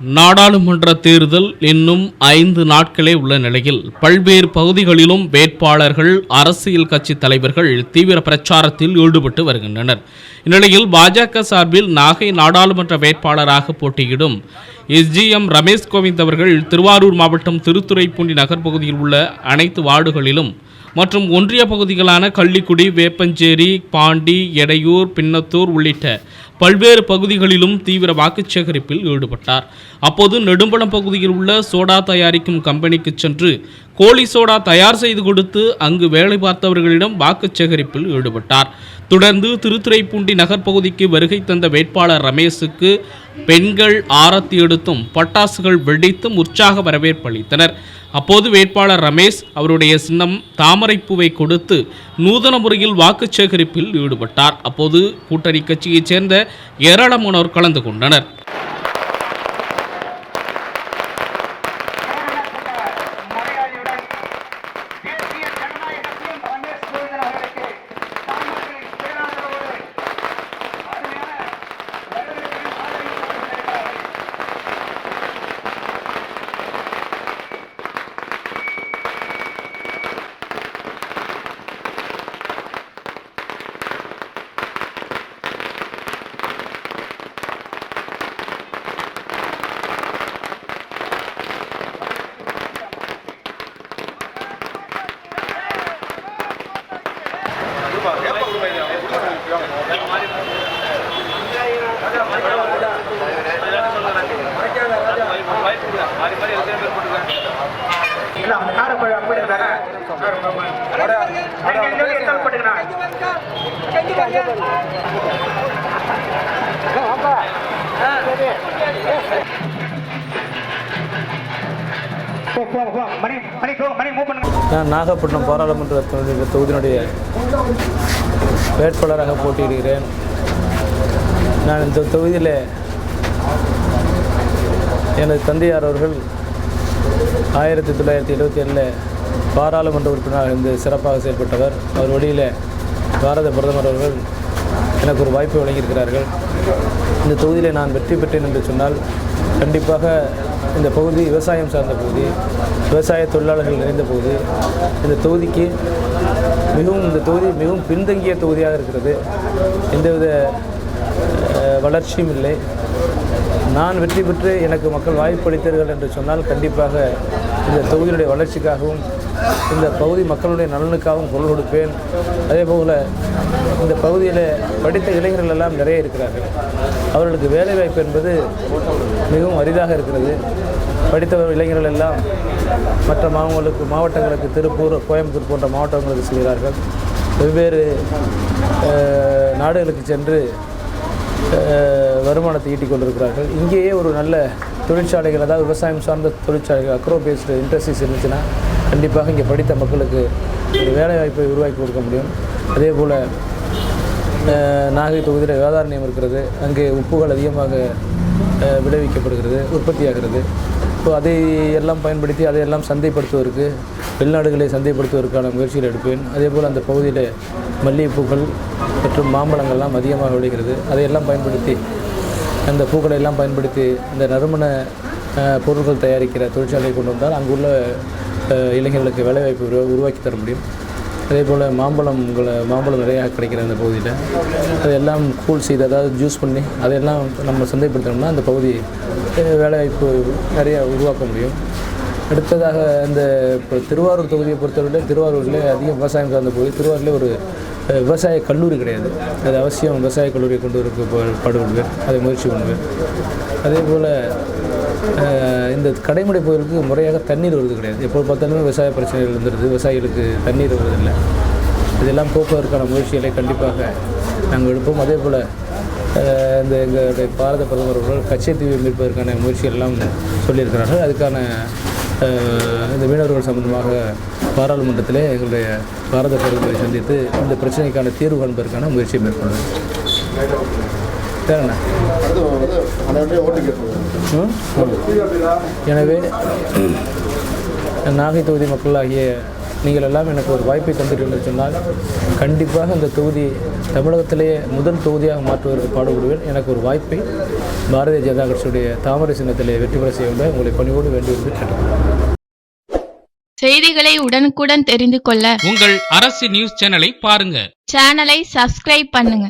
நாடாளுமன்ற தேர்தல் இன்னும் ஐந்து நாட்களே உள்ள நிலையில் பல்வேறு பகுதிகளிலும் வேட்பாளர்கள் அரசியல் கட்சி தலைவர்கள் தீவிர பிரச்சாரத்தில் ஈடுபட்டு வருகின்றனர். இந்நிலையில் பாஜக சார்பில் நாகை நாடாளுமன்ற வேட்பாளராக போட்டியிடும் எஸ்ஜிஎம் ரமேஷ் கோவிந்த் அவர்கள் திருவாரூர் மாவட்டம் திருத்துறைப்பூண்டி நகர் பகுதியில் உள்ள அனைத்து வார்டுகளிலும் மற்றும் ஒன்றிய பகுதிகளான கள்ளிக்குடி வேப்பஞ்சேரி பாண்டி எடையூர் பின்னத்தூர் உள்ளிட்ட பல்வேறு பகுதிகளிலும் தீவிர வாக்குச் சேகரிப்பில் ஈடுபட்டார். அப்போது நெடும்பலம் பகுதியில் உள்ள சோடா தயாரிக்கும் கம்பெனிக்கு சென்று கோழி சோடா தயார் செய்து கொடுத்து அங்கு வேலை பார்த்தவர்களிடம் வாக்கு சேகரிப்பில் ஈடுபட்டார். தொடர்ந்து திருத்துறைப்பூண்டி நகர் பகுதிக்கு வருகை தந்த வேட்பாளர் ரமேஷுக்கு பெண்கள் ஆரத்தி எடுத்தும் பட்டாசுகள் வெடித்தும் உற்சாக வரவேற்பு அளித்தனர். அப்போது வேட்பாளர் ரமேஷ் அவருடைய சின்னம் தாமரைப்பூவை கொடுத்து நூதன முறையில் வாக்கு சேகரிப்பில் ஈடுபட்டார். அப்போது கூட்டணி கட்சியைச் சேர்ந்த ஏராளமானோர் கலந்து கொண்டனர். இல்ல, அந்த காரை போய் அப்படி இருந்தாரா? மணி மணி மணி மூவ் பண்ணுங்க நாகப்பட்டினம் பாராளுமன்ற தொகுதி- தொகுதியினுடைய வேட்பாளராக போட்டியிடுகிறேன். நான் இந்த தொகுதியில் எனது தந்தையார் அவர்கள் ஆயிரத்தி தொள்ளாயிரத்தி எழுபத்தி ஏழில் பாராளுமன்ற உறுப்பினராக இருந்து சிறப்பாக செயல்பட்டவர். அவர் வழியில் பாரத பிரதமர் அவர்கள் எனக்கு ஒரு வாய்ப்பை வழங்கியிருக்கிறார்கள். இந்த தொகுதியில் நான் வெற்றி பெற்றேன் என்று சொன்னால் கண்டிப்பாக இந்த பகுதி விவசாயம் சார்ந்த பகுதி விவசாய தொழிலாளர்கள் நிறைந்த பகுதி இந்த தொகுதிக்கு மிகவும் இந்த தொகுதி மிகவும் பின்தங்கிய தொகுதியாக இருக்கிறது. எந்தவித வளர்ச்சியும் இல்லை. நான் வெற்றி பெற்று எனக்கு மக்கள் வாய்ப்பளித்தார்கள் என்று சொன்னால் கண்டிப்பாக இந்த தொகுதியினுடைய வளர்ச்சிக்காகவும் இந்த பகுதி மக்களுடைய நலனுக்காகவும் குரல் கொடுப்பேன். அதே போல் இந்த பகுதியில் படித்த இளைஞர்கள் எல்லாம் நிறைய இருக்கிறார்கள். அவர்களுக்கு வேலைவாய்ப்பு என்பது மிகவும் அரிதாக இருக்கிறது. படித்த இளைஞர்கள் எல்லாம் மற்ற மாவங்களுக்கு மாவட்டங்களுக்கு திருப்பூர் கோயம்புத்தூர் போன்ற மாவட்டங்களுக்கு செல்கிறார்கள். வெவ்வேறு நாடுகளுக்கு சென்று வருமானத்தை ஈட்டிக் கொண்டிருக்கிறார்கள். இங்கேயே ஒரு நல்ல தொழிற்சாலைகள் அதாவது விவசாயம் சார்ந்த தொழிற்சாலைகள் அக்ரோ பேஸ்டு இண்டஸ்ட்ரீஸ் இருந்துச்சுன்னா கண்டிப்பாக இங்கே படித்த மக்களுக்கு ஒரு வேலைவாய்ப்பை உருவாக்கி கொடுக்க முடியும். அதே போல் நாகை தொகுதியில் வேதாரண்யம் இருக்கிறது. அங்கே உப்புகள் அதிகமாக விளைவிக்கப்படுகிறது உற்பத்தியாகிறது. ஸோ அதை எல்லாம் பயன்படுத்தி அதையெல்லாம் சந்தைப்படுத்துவதற்கு வெளிநாடுகளை சந்தைப்படுத்துவதற்கான முயற்சிகள் எடுப்பேன். அதே போல் அந்த பகுதியில் மல்லிகைப்பூக்கள் மற்றும் மாம்பழங்கள்லாம் அதிகமாக விளைகிறது. அதையெல்லாம் பயன்படுத்தி அந்த பூக்களை எல்லாம் பயன்படுத்தி இந்த நறுமண பொருட்கள் தயாரிக்கிற தொழிற்சாலையை கொண்டு வந்தால் அங்குள்ள இளைஞர்களுக்கு வேலைவாய்ப்பு உருவாக்கி தர முடியும். அதே போல் மாம்பழம் உங்களை மாம்பழம் நிறையா கிடைக்கிற அந்த பகுதியில் அதெல்லாம் கூல் செய்து அதாவது ஜூஸ் பண்ணி அதையெல்லாம் நம்ம சந்தைப்படுத்தினோம்னா அந்த பகுதி வேலைவாய்ப்பு நிறையா உருவாக்க முடியும். அடுத்ததாக இந்த இப்போ திருவாரூர் தொகுதியை பொறுத்தவரையில் திருவாரூரில் அதிகம் விவசாயம் சார்ந்த பகுதி திருவாரூரில் ஒரு விவசாய கல்லூரி கிடையாது. அது அவசியம் விவசாய கல்லூரியை கொண்டு வரக்கு பாடுபடுவேன் அதை முயற்சி பண்ணுவேன். அதே போல் இந்த கடைமடை பகுதிகளுக்கு முறையாக தண்ணீர் வருது கிடையாது. எப்போ பார்த்தாலுமே விவசாய பிரச்சனைகள் இருந்துருது விவசாயிகளுக்கு தண்ணீர் வருவதில்லை. இதெல்லாம் போக்குவதற்கான முயற்சிகளை கண்டிப்பாக நாங்கள் எடுப்போம். அதே போல் இந்த எங்களுடைய பாரத பிரதமர் அவர்கள் கச்சத்தீவை மீட்பதற்கான முயற்சிகள் எல்லாம் சொல்லியிருக்கிறார்கள். அதுக்கான இந்த மீனவர்கள் சம்பந்தமாக பாராளுமன்றத்தில் எங்களுடைய பாரத பிரதமரை சந்தித்து இந்த பிரச்சனைக்கான தீர்வு காண்பதற்கான முயற்சியை மேற்கொள்ளும் ம்? எனவே நாகை தொகுதி மக்களாகிய நீங்கள் எல்லாம் எனக்கு ஒரு வாய்ப்பை தந்தீர்கள் என்று சொன்னால் கண்டிப்பாக இந்த தொகுதி தமிழகத்திலேயே முதல் தொகுதியாக மாற்றுவதற்கு பாடுபடுவேன். எனக்கு ஒரு வாய்ப்பை பாரதிய ஜனதா கட்சியுடைய தாமரை சின்னத்திலே வெற்றி பெற செய்ய உங்களை பணிவோடு வேண்டியிருந்து கேட்டுக்கொள்கிறேன் செய்திகளை உடனுக்குடன் தெரிந்து கொள்ள உங்கள் அரசு நியூஸ் சேனலை பாருங்க. சேனலை சப்ஸ்கிரைப் பண்ணுங்க.